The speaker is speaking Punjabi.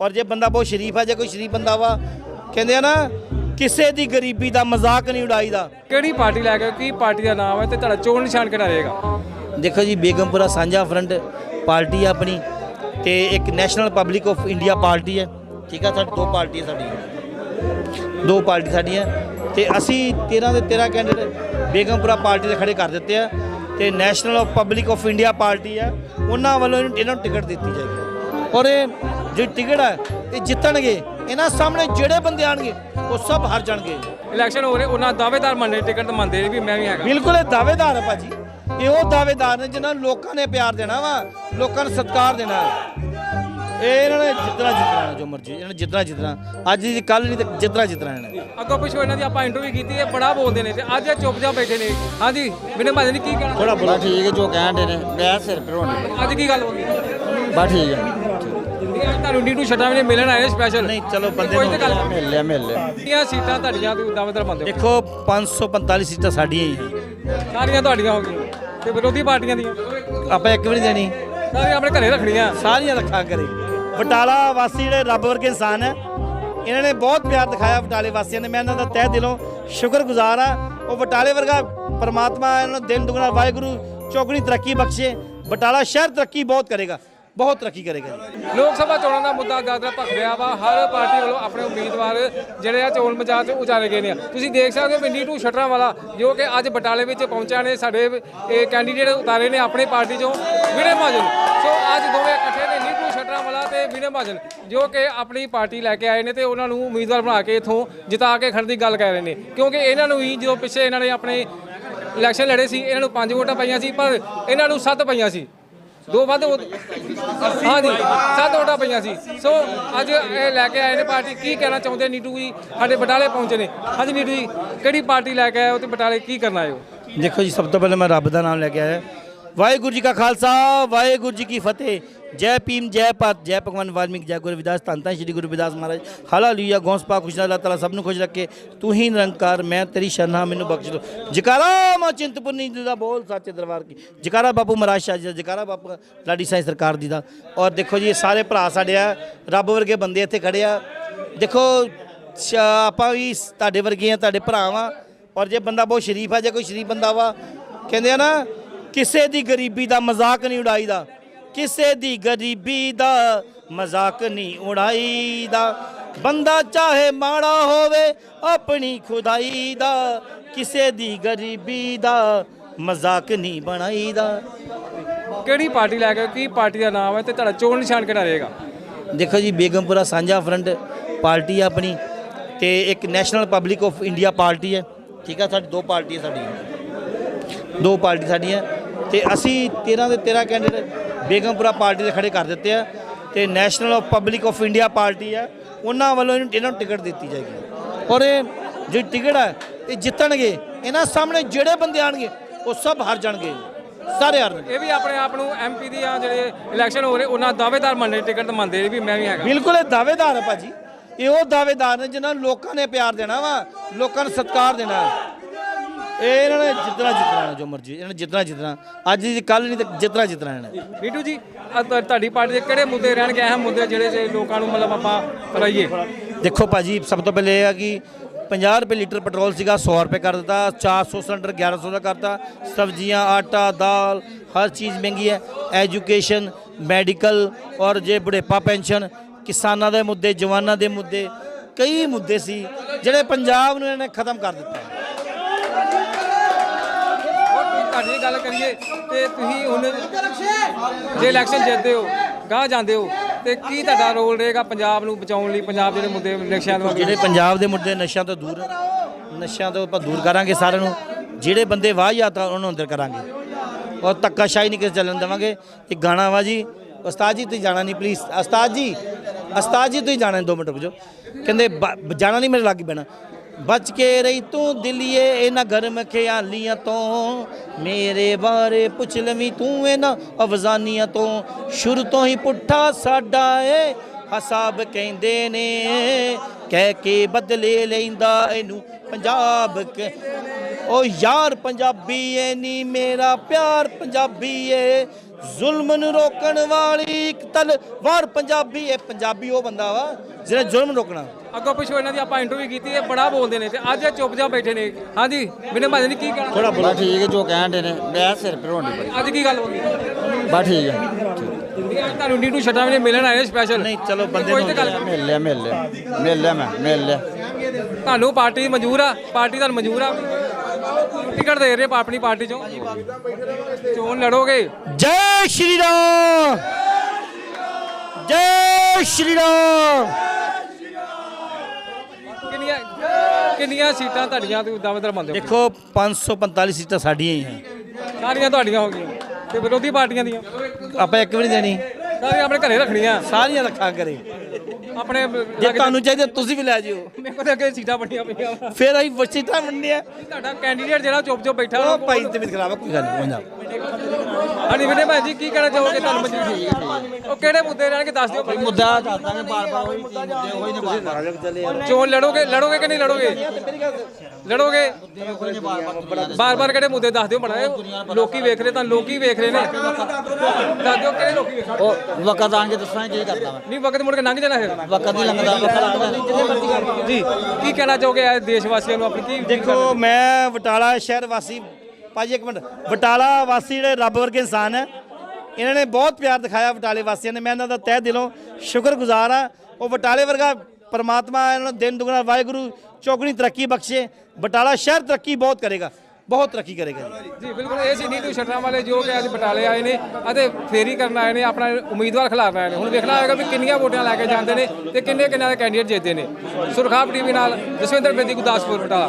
ਔਰ ਜੇ ਬੰਦਾ ਬਹੁਤ ਸ਼ਰੀਫ ਹੈ ਜੇ ਕੋਈ ਸ਼ਰੀਫ ਬੰਦਾ ਵਾ ਕਹਿੰਦੇ ਆ ਨਾ ਕਿਸੇ ਦੀ ਗਰੀਬੀ ਦਾ ਮਜ਼ਾਕ ਨਹੀਂ ਉਡਾਈਦਾ। ਕਿਹੜੀ ਪਾਰਟੀ ਲੈ ਕੇ ਕੀ ਪਾਰਟੀ ਦਾ ਨਾਮ ਹੈ ਤੇ ਤੁਹਾਡਾ ਚੋਣ ਨਿਸ਼ਾਨ ਕਿਹੜਾ ਰਹੇਗਾ? ਦੇਖੋ ਜੀ ਬੇਗਮਪੁਰਾ ਸਾਂਝਾ ਫਰੰਟ ਪਾਰਟੀ ਆ ਆਪਣੀ ਤੇ ਇੱਕ National Public of India Party ਹੈ। ਠੀਕ ਆ ਸਾਡੀ ਦੋ ਪਾਰਟੀਆਂ ਸਾਡੀਆਂ। ਦੋ ਪਾਰਟੀ ਸਾਡੀਆਂ। ਤੇ ਅਸੀਂ 13 ਦੇ 13 ਕੈਂਡੀਡੇਟ ਬੇਗਮਪੁਰਾ ਪਾਰਟੀ ਦੇ ਖੜੇ ਕਰ ਦਿੱਤੇ ਆ ਤੇ National Public of India Party ਆ। ਉਹਨਾਂ ਵੱਲੋਂ ਇਹਨੂੰ ਇਹਨਾਂ ਨੂੰ ਟਿਕਟ ਦਿੱਤੀ ਜਾਏਗੀ। ਔਰ ਇਹ ਜਿਹੜੀ ਟਿਕਟ ਹੈ ਇਹ ਜਿੱਤਣਗੇ ਇਹਨਾਂ ਸਾਹਮਣੇ ਜਿਹੜੇ ਬੰਦੇ ਆਣਗੇ ਉਹ ਸਭ ਹਾਰ ਜਾਣਗੇ। ਇਲੈਕਸ਼ਨ ਹੋ ਰਹੇ ਉਹਨਾਂ ਦਾਅਵੇਦਾਰ ਮੰਨੇ ਟਿਕਟ ਮੰਨਦੇ ਨੇ ਵੀ ਮੈਂ ਵੀ ਹੈਗਾ। ਬਿਲਕੁਲ ਇਹ ਦਾਅਵੇਦਾਰ ਹੈ ਭਾਜੀ। ਇਹ ਉਹ ਦਾਅਵੇਦਾਰ ਨੇ ਜਿਨ੍ਹਾਂ ਨੂੰ ਲੋਕਾਂ ਨੇ ਪਿਆਰ ਦੇਣਾ ਵਾ ਲੋਕਾਂ ਨੂੰ ਸਤਿਕਾਰ ਦੇਣਾ। ਇਹ ਇਹਨਾਂ ਨੇ ਜਿੱਤਣਾ ਜਿੱਤਣਾ ਜੋ ਮਰਜ਼ੀ ਇਹਨਾਂ ਨੇ ਜਿੱਤਣਾ ਜਿੱਤਣਾ। ਅੱਜ ਦੀ ਕੱਲ ਨਹੀਂ ਤੇ ਜਿੱਤਣਾ ਜਿੱਤਣਾ ਇਹਨਾਂ ਨੇ। ਅੱਗੋਂ ਪਿਛੋ ਇਹਨਾਂ ਦੀ ਆਪਾਂ ਇੰਟਰਵਿਊ ਕੀਤੀ ਹੈ ਬੜਾ ਬੋਲਦੇ ਨੇ ਤੇ ਅੱਜ ਇਹ ਚੁੱਪ ਜਾ ਬੈਠੇ ਨੇ। ਹਾਂਜੀ ਬਿਨੇ ਮਾਜੇ ਨੇ ਕੀ ਕਹਿਣਾ? ਥੋੜਾ ਬੜਾ ਠੀਕ ਹੈ ਜੋ ਕਹਿੰਦੇ ਨੇ ਮੈਂ ਸਿਰ ਭਰਵਾਉਣੀ ਅੱਜ ਕੀ ਗੱਲ ਹੋ ਗਈ? ਬਸ ਠੀਕ ਹੈ। ਅੱਜ ਤੁਹਾਨੂੰ ਨੀਟੂ ਛੱਡਾਂ ਵੀ ਮਿਲਣ ਆਏ ਸਪੈਸ਼ਲ ਨਹੀਂ ਚਲੋ ਬੰਦੇ ਕੋਈ ਤੇ ਗੱਲ ਨੂੰ ਮਿਲ ਲਿਆ ਮਿਲ ਲਿਆ। ਕਿੰਨੀਆਂ ਸੀਟਾਂ ਤੁਹਾਡੀਆਂ ਤੇ ਦਾਅਵੇਦਾਰ ਬੰਦੇ ਦੇਖੋ 545 ਸੀਟਾਂ ਸਾਡੀਆਂ ਹੀ। ਸਾਰੀਆਂ ਤੁਹਾਡੀਆਂ ਹੋ ਗਈਆਂ। ਤੇ ਵਿਰੋਧੀ ਪਾਰਟੀਆਂ ਦੀਆਂ? ਆਪਾਂ ਇੱਕ ਵੀ ਨਹੀਂ ਦੇਣੀ। ਸਾਰੀਆਂ ਆਪਣੇ ਘਰੇ ਰੱਖਣੀਆਂ। ਸਾਰੀਆਂ ਰੱਖਾ ਕਰੇ ਬਟਾਲਾ ਵਾਸੀ ਜਿਹੜੇ ਰੱਬ ਵਰਗੇ ਇਨਸਾਨ ਹੈ ਇਹਨਾਂ ਨੇ ਬਹੁਤ ਪਿਆਰ ਦਿਖਾਇਆ ਬਟਾਲੇ ਵਾਸੀਆਂ ਨੇ। ਮੈਂ ਇਹਨਾਂ ਦਾ ਤਹਿ ਦਿਲੋਂ ਸ਼ੁਕਰਗੁਜ਼ਾਰ ਆ ਉਹ ਬਟਾਲੇ ਵਰਗਾ ਪਰਮਾਤਮਾ ਇਹਨਾਂ ਨੂੰ ਦਿਨ ਦੁਗਣਾ ਵਾਹਿਗੁਰੂ ਚੌਗਣੀ ਤਰੱਕੀ ਬਖਸ਼ੇ। ਬਟਾਲਾ ਸ਼ਹਿਰ ਤਰੱਕੀ ਬਹੁਤ ਕਰੇਗਾ। ਬਹੁਤ ਤਰੱਕੀ ਕਰੇਗਾ ਲੋਕ ਸਭਾ ਚੋਣਾਂ ਦਾ ਮੁੱਦਾ ਦਾਦਰਾ ਭਖ ਰਿਹਾ ਵਾ, ਹਰ ਪਾਰਟੀ ਵੱਲੋਂ ਆਪਣੇ ਉਮੀਦਵਾਰ ਜਿਹੜੇ ਆ ਚੋਣ ਮਜਾਜ ਉਚਾਰੇ ਗਏ ਨੇ। ਤੁਸੀਂ ਦੇਖ ਸਕਦੇ ਹੋ ਕਿ ਨੀਟੂ ਸ਼ਟਰਾਂ ਵਾਲਾ, ਜੋ ਕਿ ਅੱਜ ਬਟਾਲੇ ਵਿੱਚ ਪਹੁੰਚਿਆ ਨੇ, ਸਾਡੇ ਇਹ ਕੈਂਡੀਡੇਟ ਉਤਾਰੇ ਨੇ ਆਪਣੀ ਪਾਰਟੀ ਚੋਂ, ਵਿਨੇ ਮਹਾਜਨ। ਸੋ ਅੱਜ ਦੋਵੇਂ ਇਕੱਠੇ ਨੇ ਨੀਟੂ ਸ਼ਟਰਾਂ ਵਾਲਾ ਤੇ ਵਿਨੇ ਮਹਾਜਨ, ਜੋ ਕਿ ਆਪਣੀ ਪਾਰਟੀ ਲੈ ਕੇ ਆਏ ਨੇ ਤੇ ਉਹਨਾਂ ਨੂੰ ਉਮੀਦਵਾਰ ਬਣਾ ਕੇ ਇਥੋਂ ਜਿਤਾ ਕੇ ਖੜਨ ਦੀ ਗੱਲ ਕਰ ਰਹੇ ਨੇ। ਕਿਉਂਕਿ ਇਹਨਾਂ ਨੂੰ ਹੀ ਜਦੋਂ ਪਿੱਛੇ ਇਹਨਾਂ ਨੇ ਆਪਣੇ ਇਲੈਕਸ਼ਨ ਲੜੇ ਸੀ, ਇਹਨਾਂ ਨੂੰ ਪੰਜ ਵੋਟਾਂ ਪਾਈਆਂ ਸੀ, ਪਰ ਇਹਨਾਂ ਨੂੰ ਸੱਤ ਪਈਆਂ ਸੀ। ਦੋ ਵੱਧ ਉਹ- ਹਾਂਜੀ, ਸੱਤ ਵੋਟਾਂ ਪਈਆਂ ਸੀ। ਸੋ ਅੱਜ ਇਹ ਲੈ ਕੇ ਆਏ ਨੇ ਪਾਰਟੀ। ਕੀ ਕਹਿਣਾ ਚਾਹੁੰਦੇ ਨੀਟੂ ਜੀ? ਸਾਡੇ ਬਟਾਲੇ ਪਹੁੰਚੇ ਨੇ। ਹਾਂਜੀ ਨੀਟੂ ਜੀ, ਕਿਹੜੀ ਪਾਰਟੀ ਲੈ ਕੇ ਆਏ ਹੋ ਤੇ ਬਟਾਲੇ ਕੀ ਕਰਨ ਆਏ ਹੋ? ਦੇਖੋ ਜੀ, ਸਭ ਤੋਂ ਪਹਿਲਾਂ ਮੈਂ ਰੱਬ ਦਾ ਨਾਮ ਲੈ ਕੇ ਆਇਆ। ਵਾਹਿਗੁਰੂ ਜੀ ਕਾ ਖਾਲਸਾ, ਵਾਹਿਗੁਰੂ ਜੀ ਕੀ ਫਤਿਹ। ਜੈ ਭੀਮ ਜੈ ਭਾਰਤ ਜੈ ਭਗਵਾਨ ਵਾਲਮੀਕ ਜੈ ਗੁਰੂ ਰਵਿਦਾਸ ਧੰਨ ਧੰਨ ਸ਼੍ਰੀ ਗੁਰੂ ਰਵਿਦਾਸ ਮਹਾਰਾਜ ਹਾਲੇਲੂਇਆ ਗੌਂਸ ਪਾ ਖੁਸ਼ ਅੱਲਾਹ ਤਾਲਾ ਸਭ ਨੂੰ ਖੁਸ਼ ਰੱਖੇ ਤੂੰ ਹੀ ਨਿਰੰਕਾਰ ਮੈਂ ਤੇਰੀ ਸ਼ਰਨਾ ਮੈਨੂੰ ਬਖਸ਼ ਦੋ ਜਕਾਰਾ ਮਾ ਚਿੰਤਪੁਰਨੀ ਜੀ ਦਾ ਬੋਲ ਸੱਚੇ ਦਰਬਾਰ ਕੀ ਜਕਾਰਾ ਬਾਪੂ ਮਹਾਰਾਜ ਸ਼ਾਹ ਜੀ ਦਾ ਜਕਾਰਾ ਬਾਪੂ ਲਾਡੀ ਸਾਹਿਬ ਸਰਕਾਰ ਜੀ ਦਾ ਔਰ ਦੇਖੋ ਜੀ ਇਹ ਸਾਰੇ ਭਰਾ ਸਾਡੇ ਆ ਰੱਬ ਵਰਗੇ ਬੰਦੇ ਇੱਥੇ ਖੜੇ ਆ ਦੇਖੋ ਸ਼- ਆਪਾਂ ਵੀ ਤੁਹਾਡੇ ਵਰਗੇ ਆ ਤੁਹਾਡੇ ਭਰਾ ਵਾਂ ਔਰ ਜੇ ਬੰਦਾ ਬਹੁਤ ਸ਼ਰੀਫ ਆ ਜੇ ਕੋਈ ਸ਼ਰੀਫ ਬੰਦਾ ਵਾ ਕਹਿੰਦੇ ਆ ਨਾ ਕਿਸੇ ਦੀ ਗਰੀਬੀ ਦਾ ਮਜ਼ਾਕ ਨਹੀਂ ਉਡਾਈਦਾ ਕਿਸੇ ਦੀ ਗਰੀਬੀ ਦਾ ਮਜ਼ਾਕ ਨਹੀਂ ਉਡਾਈਦਾ। ਬੰਦਾ ਚਾਹੇ ਮਾੜਾ ਹੋਵੇ ਆਪਣੀ ਖੁਦਾਈ ਦਾ ਕਿਸੇ ਦੀ ਗਰੀਬੀ ਦਾ ਮਜ਼ਾਕ ਨਹੀਂ ਬਣਾਈਦਾ। ਕਿਹੜੀ ਪਾਰਟੀ ਲੈ ਕੇ ਕੀ ਪਾਰਟੀ ਦਾ ਨਾਮ ਹੈ ਤੇ ਤੁਹਾਡਾ ਚੋਣ ਨਿਸ਼ਾਨ ਕਿਹੜਾ ਰਹੇਗਾ? ਦੇਖੋ ਜੀ ਬੇਗਮਪੁਰਾ ਸਾਂਝਾ ਫਰੰਟ ਪਾਰਟੀ ਆ ਆਪਣੀ ਤੇ ਇੱਕ National Public of India Party ਹੈ। ਠੀਕ ਆ ਸਾਡੀ ਦੋ ਪਾਰਟੀਆਂ ਸਾਡੀਆਂ। ਦੋ ਪਾਰਟੀ ਸਾਡੀਆਂ ਤੇ ਅਸੀਂ 13 ਦੇ 13 ਕੈਂਡੀਡੇਟ ਬੇਗਮਪੁਰਾ ਪਾਰਟੀ ਦੇ ਖੜੇ ਕਰ ਦਿੱਤੇ ਆ ਤੇ National Public of India Party ਆ ਉਹਨਾਂ ਵੱਲੋਂ ਇਹਨੂੰ ਇਹਨਾਂ ਨੂੰ ਟਿਕਟ ਦਿੱਤੀ ਜਾਏਗੀ। ਔਰ ਇਹ ਜਿਹੜੀ ਟਿਕਟ ਹੈ ਇਹ ਜਿੱਤਣਗੇ ਇਹਨਾਂ ਸਾਹਮਣੇ ਜਿਹੜੇ ਬੰਦੇ ਆਣਗੇ ਉਹ ਸਭ ਹਾਰ ਜਾਣਗੇ। ਸਾਰੇ ਹਾਰਨਗੇ ਇਹ ਵੀ ਆਪਣੇ ਆਪ ਨੂੰ ਐਮਪੀ ਦੀਆਂ ਜਿਹੜੇ ਇਲੈਕਸ਼ਨ ਹੋ ਰਹੇ ਉਹਨਾਂ ਦਾਅਵੇਦਾਰ ਮੰਨੇ ਟਿਕਟ ਮੰਨਦੇ ਨੇ ਵੀ ਮੈਂ ਵੀ ਹੈਗਾ। ਬਿਲਕੁਲ ਇਹ ਦਾਅਵੇਦਾਰ ਹੈ ਭਾਜੀ। ਇਹ ਉਹ ਦਾਅਵੇਦਾਰ ਨੇ ਜਿਨ੍ਹਾਂ ਨੂੰ ਲੋਕਾਂ ਨੇ ਪਿਆਰ ਦੇਣਾ ਵਾ ਲੋਕਾਂ ਨੂੰ ਸਤਿਕਾਰ ਦੇਣਾ। ਇਹ ਇਹਨਾਂ ਨੇ ਜਿੱਤਣਾ ਜਿੱਤਣਾ ਜੋ ਮਰਜ਼ੀ ਇਹਨਾਂ ਨੇ ਜਿੱਤਣਾ ਜਿੱਤਣਾ ਅੱਜ ਦੀ ਕੱਲ ਨਹੀਂ ਤੇ ਜਿੱਤਣਾ ਜਿੱਤਣਾ ਇਹਨਾਂ ਨੇ ਨੀਟੂ ਜੀ ਤੁਹਾ- ਤੁਹਾਡੀ ਪਾਰਟੀ ਦੇ ਕਿਹੜੇ ਮੁੱਦੇ ਰਹਿਣਗੇ ਅਹਿਮ ਮੁੱਦੇ ਜਿਹੜੇ ਜੇ ਲੋਕਾਂ ਨੂੰ ਮਤਲਬ ਆਪਾਂ ਕਰਾਈਏ? ਦੇਖੋ ਭਾਜੀ ਸਭ ਤੋਂ ਪਹਿਲੇ ਇਹ ਆ ਕਿ 50 ਰੁਪਏ ਲੀਟਰ ਪੈਟਰੋਲ ਸੀਗਾ 100 ਰੁਪਏ ਕਰ ਦਿੱਤਾ 400 ਸਿਲੰਡਰ 1100 ਦਾ ਕਰਤਾ ਸਬਜ਼ੀਆਂ ਆਟਾ ਦਾਲ ਹਰ ਚੀਜ਼ ਮਹਿੰਗੀ ਹੈ। ਐਜੂਕੇਸ਼ਨ ਮੈਡੀਕਲ ਔਰ ਜੇ ਬੁਢੇਪਾ ਪੈਨਸ਼ਨ ਕਿਸਾਨਾਂ ਦੇ ਮੁੱਦੇ ਜਵਾਨਾਂ ਦੇ ਮੁੱਦੇ ਕਈ ਮੁੱਦੇ ਸੀ ਜਿਹੜੇ ਪੰਜਾਬ ਨੂੰ ਇਹਨੇ ਖਤਮ ਕਰ ਦਿੱਤਾ। ਕੋਈ ਤੁਹਾਡੀ ਗੱਲ ਕਰੀਏ ਤੇ ਤੁਸੀਂ ਹੁਣ ਜੇ ਇਲੈਕਸ਼ਨ ਜਿੱਤਦੇ ਹੋ, ਗਾਹ ਜਾਂਦੇ ਹੋ, ਤੇ ਕੀ ਤੁਹਾਡਾ ਰੋਲ ਰਹੇਗਾ ਪੰਜਾਬ ਨੂੰ ਬਚਾਉਣ ਲਈ, ਪੰਜਾਬ ਜਿਹੜੇ ਮੁੱਦੇ ਇਲੈਕਸ਼ਨ ਤੋਂ ਜਿਹੜੇ ਪੰਜਾਬ ਦੇ ਮੁੱਦੇ ਨਸ਼ਿਆਂ ਤੋਂ ਦੂਰ, ਨਸ਼ਿਆਂ ਤੋਂ ਆਪਾਂ ਦੂਰ ਕਰਾਂਗੇ ਸਾਰਿਆਂ ਨੂੰ, ਜਿਹੜੇ ਬੰਦੇ ਵਾਹ ਆ, ਉਹਨਾਂ ਨੂੰ ਅੰਦਰ ਕਰਾਂਗੇ। ਔਰ ਧੱਕਾਸ਼ਾਹੀ ਨਹੀਂ ਕਿਸੇ ਚੱਲਣ ਦੇਵਾਂਗੇ, ਇੱਕ ਗਾਣਾ ਵਾ ਜੀ, ਉਸਤਾਦ ਜੀ ਤੁਸੀਂ ਜਾਣਾ ਨਹੀਂ ਪਲੀਜ਼ ਉਸਤਾਦ ਜੀ ਉਸਤਾਦ ਜੀ ਤੁਸੀਂ ਜਾਣਾ ਦੋ ਮਿੰਟ ਰੁਕ ਜਾਓ। ਕਹਿੰਦੇ ਜਾਣਾ ਨਹੀਂ ਮੇਰੇ ਲੱਗ ਪੈਣਾ ਬਚ ਕੇ ਰਹੀ ਤੂੰ ਦਿਲੀਏ, ਇਹਨਾਂ ਗਰਮ ਖਿਆਲੀਆਂ ਤੋਂ। ਮੇਰੇ ਬਾਰੇ ਪੁੱਛ ਲਵੀ ਤੂੰ ਇਹਨਾਂ ਅਫਜ਼ਾਨੀਆਂ ਤੋਂ। ਸ਼ੁਰੂ ਤੋਂ ਹੀ ਪੁੱਠਾ ਸਾਡਾ ਏ, ਹਸਾਬ ਕਹਿੰਦੇ ਨੇ। ਕਹਿ ਕੇ ਬਦਲੇ ਲੈਂਦਾ ਇਹਨੂੰ ਪੰਜਾਬ ਕ- ਓ ਯਾਰ ਪੰਜਾਬੀ ਏ ਨੀ ਮੇਰਾ ਪਿਆਰ ਪੰਜਾਬੀ ਏ। ਜ਼ੁਲਮ ਨੂੰ ਰੋਕਣ ਵਾਲੀ ਇੱਕ ਤਲਵਾਰ ਪੰਜਾਬੀ ਏ ਪੰਜਾਬੀ ਉਹ ਬੰਦਾ ਵਾ। ਜਿਹਨੇ ਜ਼ੁਲਮ ਰੋਕਣਾ। ਅੱਗੋਂ ਪਿਛੋ ਇਹਨਾਂ ਦੀ ਆਪਾਂ ਇੰਟਰਵਿਊ ਕੀਤੀ ਇਹ ਬੜਾ ਬੋਲਦੇ ਨੇ ਤੇ ਅੱਜ ਇਹ ਚੁੱਪ ਜਾ ਬੈਠੇ ਨੇ। ਹਾਂਜੀ ਬਿਨੇ ਭਾਜੀ ਨੇ ਕੀ ਕਹਿਣਾ ਥੋੜਾ ਬਾ ਠੀਕ ਹੈ ਜੋ ਕਹਿਣ ਦੇ ਨੇ ਮੈਂ ਸਿਰ ਭਰੋਣੀ ਪਈ ਅੱਜ ਕੀ ਗੱਲ ਹੋ ਗਈ? ਬਾ ਠੀਕ ਹੈ। ਹੈ, ਤੁਹਾਨੂੰ ਨੀਟੂ ਛੱਡਾਂ ਵੀ ਮਿਲਣ ਆਏ ਸਪੈਸ਼ਲ ਨਹੀਂ ਚਲੋ ਬੰਦੇ ਨੂੰ ਮਿਲ ਲਿਆ ਮਿਲ ਲਿਆ। ਮਿਲ ਲਿਆ ਮੈਂ ਮਿਲ ਲਿਆ। ਤੁਹਾਨੂੰ ਪਾਰਟੀ ਮਨਜ਼ੂਰ ਆ ਪਾਰਟੀ ਤੁਹਾਨੂੰ ਮਨਜ਼ੂਰ ਆ। ਟਿਕਟ ਦੇ ਰਹੇ ਆਪਣੀ ਪਾਰਟੀ ਚੋਂ। ਚੋਣ ਲੜੋਗੇ। ਜੈ ਸ਼੍ਰੀ ਰਾਮ! ਜੈ ਸ਼੍ਰੀ ਰਾਮ ਕਿੰਨੀਆਂ ਕਿੰਨੀਆਂ ਸੀਟਾਂ ਤੁਹਾਡੀਆਂ ਤੇ ਦਾਅਵੇਦਾਰ ਮੰਨਦੇ ਹੋ ਦੇਖੋ 545 ਸੀਟਾਂ ਸਾਡੀਆਂ ਹੀ ਆ। ਸਾਰੀਆਂ ਤੁਹਾਡੀਆਂ ਹੋ ਗਈਆਂ। ਤੇ ਵਿਰੋਧੀ ਪਾਰਟੀਆਂ ਦੀਆਂ? ਆਪਾਂ ਇੱਕ ਵੀ ਨਹੀਂ ਦੇਣੀ। ਸਾਰੀਆਂ ਆਪਣੇ ਘਰੇ ਰੱਖਣੀਆਂ। ਸਾਰੀਆਂ ਰੱਖਾਂ ਕਰੇ ਆਪਣੇ ਜੇ ਤੁਹਾਨੂੰ ਚਾਹੀਦੇ ਤੁਸੀਂ ਵੀ ਲੈ ਜਿਓ। ਮੇਰੇ ਕੋਲ ਤਾਂ ਅੱਗੇ ਸੀਟਾਂ ਬਣੀਆਂ ਪਈਆਂ ਵਾਂ। ਫਿਰ ਅਸੀਂ ਸੀਟਾਂ ਵੰਡੀਆਂ ਤੁਹਾਡਾ ਕੈਂਡੀਡੇਟ ਜਿਹੜਾ ਚੁੱਪ ਚੁੱਪ ਬੈਠਾ ਉਹ ਭਾਈ ਤੇ ਵੀ ਖਰਾਬ ਕੋਈ ਗੱਲ ਨਹੀਂ ਪੰਜਾਬ ਹਾਂਜੀ ਵੀਰੇ ਭਾਈ ਜੀ ਕੀ ਕਹਿਣਾ ਚਾਹੋਗੇ ਤੁਹਾਨੂੰ ਮਨਜ਼ੂਰ ਉਹ ਕਿਹੜੇ ਮੁੱਦੇ ਰਹਿਣਗੇ ਦੱਸ ਦਿਓ ਪਹਿਲਾਂ। ਮੁੱਦਾ ਚੱਲਦਾ ਬਾਰ ਬਾਰ ਉਹੀ ਚੀਜ਼ ਮੁੱਦੇ ਉਹੀ ਨੇ ਬਾਰ ਬਾਰ ਚੋਣ ਲੜੋਗੇ ਲੜੋਗੇ ਕਿ ਨਹੀਂ ਲੜੋਗੇ? ਲੜੋਗੇ? ਬਾਰ ਬਾਰ ਕਿਹੜੇ ਮੁੱਦੇ ਦੱਸ ਦਿਓ ਬੜਾ ਲੋਕੀ ਵੇਖ ਰਹੇ ਤਾਂ ਲੋਕੀ ਵੇਖ ਰਹੇ ਨੇ। ਦੱਸ ਦਿਓ ਕਿਹੜੇ ਲੋਕੀ ਵੇਖ ਰਹੇ ਉਹ ਵਕਤ ਆਣ ਕੇ ਦੱਸਾਂਗੇ ਕੀ ਕਰਦਾ ਮੈਂ। ਨਹੀਂ ਵਕਤ ਮੁੜ ਕੇ ਲੰਘ ਜਾਣਾ ਫਿਰ। ਵਕਤ ਹੀ ਲੰਘਦਾ ਵਕਤ ਲੰਘਦਾ ਜੀ ਕੀ ਕਹਿਣਾ ਚਾਹੋਗੇ ਇਹ ਦੇਸ਼ ਵਾਸੀਆਂ ਨੂੰ ਆਪਣੀ ਕੀ ਦੇਖੋ ਮੈਂ ਬਟਾਲਾ ਸ਼ਹਿਰ ਵਾਸੀ ਭਾਜੀ ਇੱਕ ਮਿੰਟ ਬਟਾਲਾ ਵਾਸੀ ਜਿਹੜੇ ਰੱਬ ਵਰਗੇ ਇਨਸਾਨ ਹੈ ਇਹਨਾਂ ਨੇ ਬਹੁਤ ਪਿਆਰ ਦਿਖਾਇਆ ਬਟਾਲੇ ਵਾਸੀਆਂ ਨੇ। ਮੈਂ ਇਹਨਾਂ ਦਾ ਤਹਿ ਦਿਲੋਂ ਸ਼ੁਕਰਗੁਜ਼ਾਰ ਆ ਉਹ ਬਟਾਲੇ ਵਰਗਾ ਪਰਮਾਤਮਾ ਇਹਨਾਂ ਨੂੰ ਦਿਨ ਦੁਗਣਾ ਵਾਹਿਗੁਰੂ ਚੌਗਣੀ ਤਰੱਕੀ ਬਖਸ਼ੇ। ਬਟਾਲਾ ਸ਼ਹਿਰ ਤਰੱਕੀ ਬਹੁਤ ਕਰੇਗਾ। ਬਹੁਤ ਤਰੱਕੀ ਕਰੇਗਾ ਜੀ। ਜੀ, ਬਿਲਕੁਲ, ਇਹ ਸੀ ਨੀਟੂ ਸ਼ਟਰਾਂ ਵਾਲੇ ਜੋ ਕਿ ਅੱਜ ਬਟਾਲੇ ਆਏ ਨੇ ਅਤੇ ਫੇਰੀ ਕਰਨ ਆਏ ਨੇ, ਆਪਣਾ ਉਮੀਦਵਾਰ ਖਿਲਾਰਨ ਆਏ ਨੇ। ਹੁਣ ਵੇਖਣਾ ਹੋਏਗਾ ਵੀ ਕਿੰਨੀਆਂ ਵੋਟਾਂ ਲੈ ਕੇ ਜਾਂਦੇ ਨੇ ਤੇ ਕਿੰਨੇ ਕਿੰਨਾਂ ਦੇ ਕੈਂਡੀਡੇਟ ਜਿੱਤਦੇ ਨੇ। ਸੁਰਖਾਬ ਟੀਵੀ ਨਾਲ ਜਸਵਿੰਦਰ ਬੇਦੀ, ਗੁਰਦਾਸਪੁਰ, ਬਟਾਲਾ।